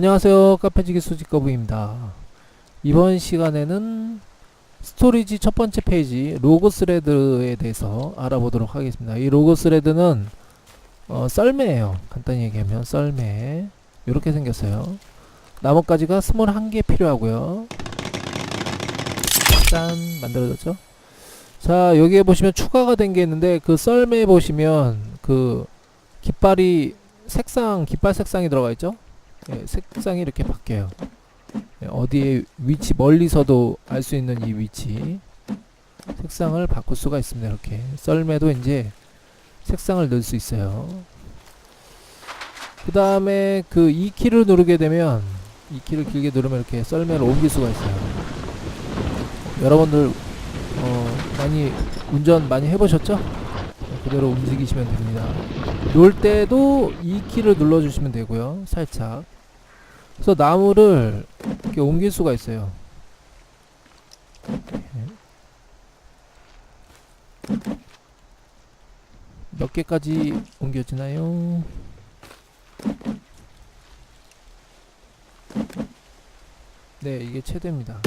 안녕하세요. 카페지기 수직거부입니다. 이번 시간에는 스토리지 첫 번째 페이지 로고 스레드에 대해서 알아보도록 하겠습니다. 이 로고 스레드는 어, 썰매예요. 간단히 얘기하면 썰매. 이렇게 생겼어요. 나뭇가지가 21개 필요하고요. 짠 만들어졌죠? 자 여기에 보시면 추가가 된 게 있는데 그 썰매에 보시면 그 깃발이 색상 깃발 색상이 들어가 있죠? 예, 색상이 이렇게 바뀌어요. 예, 어디에 위치 멀리서도 알 수 있는 이 위치 색상을 바꿀 수가 있습니다. 이렇게 썰매도 이제 색상을 넣을 수 있어요. 그 다음에 그 E 키를 누르게 되면 E 키를 길게 누르면 이렇게 썰매를 옮길 수가 있어요. 여러분들 어, 많이 운전 많이 해보셨죠? 그대로 움직이시면 됩니다. 놀 때도 E 키를 눌러주시면 되고요. 살짝. 그래서 나무를 이렇게 옮길 수가 있어요. 이렇게. 몇 개까지 옮겨지나요? 네, 이게 최대입니다.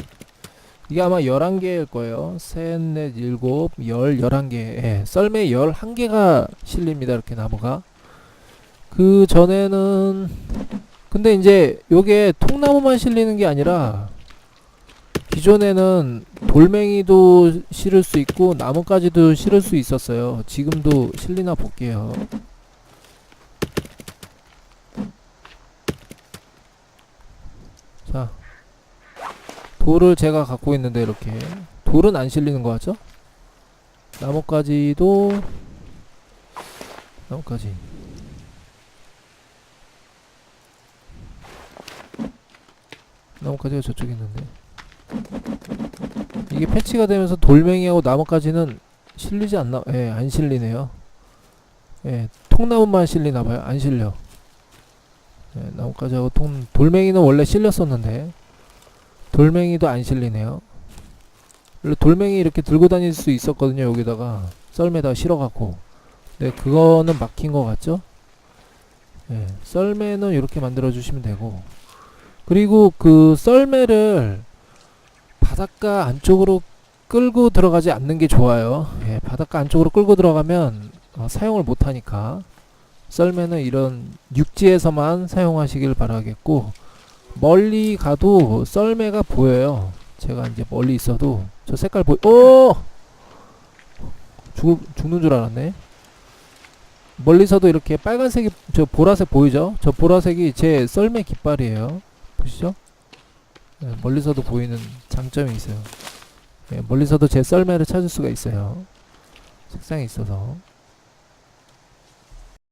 이게 아마 11개일 거예요. 셋, 넷, 일곱, 열, 11개. 예, 썰매 11개가 실립니다. 이렇게 나무가. 그 전에는 근데 이제 요게 통나무만 실리는 게 아니라 기존에는 돌멩이도 실을 수 있고 나무까지도 실을 수 있었어요. 지금도 실리나 볼게요. 자, 돌을 제가 갖고 있는데 이렇게 돌은 안 실리는 것 같죠? 나뭇가지도 나뭇가지 나뭇가지가 저쪽에 있는데 이게 패치가 되면서 돌멩이하고 나뭇가지는 실리지 않나? 예, 안 실리네요. 예, 통나무만 실리나봐요. 안 실려. 예, 나뭇가지하고 통 돌멩이는 원래 실렸었는데 돌멩이도 안 실리네요. 원래 돌멩이 이렇게 들고 다닐 수 있었거든요. 여기다가 썰매다 실어갖고. 네, 그거는 막힌 것 같죠? 예, 썰매는 이렇게 만들어 주시면 되고. 그리고 그 썰매를 바닷가 안쪽으로 끌고 들어가지 않는 게 좋아요. 예, 바닷가 안쪽으로 끌고 들어가면 어, 사용을 못 하니까 썰매는 이런 육지에서만 사용하시길 바라겠고 멀리 가도 썰매가 보여요. 제가 이제 멀리 있어도 저 색깔 보이. 오! 죽 죽는 줄 알았네. 멀리서도 이렇게 빨간색이 저 보라색 보이죠? 저 보라색이 제 썰매 깃발이에요. 보시죠? 네, 멀리서도 보이는 장점이 있어요. 네, 멀리서도 제 썰매를 찾을 수가 있어요. 색상이 있어서.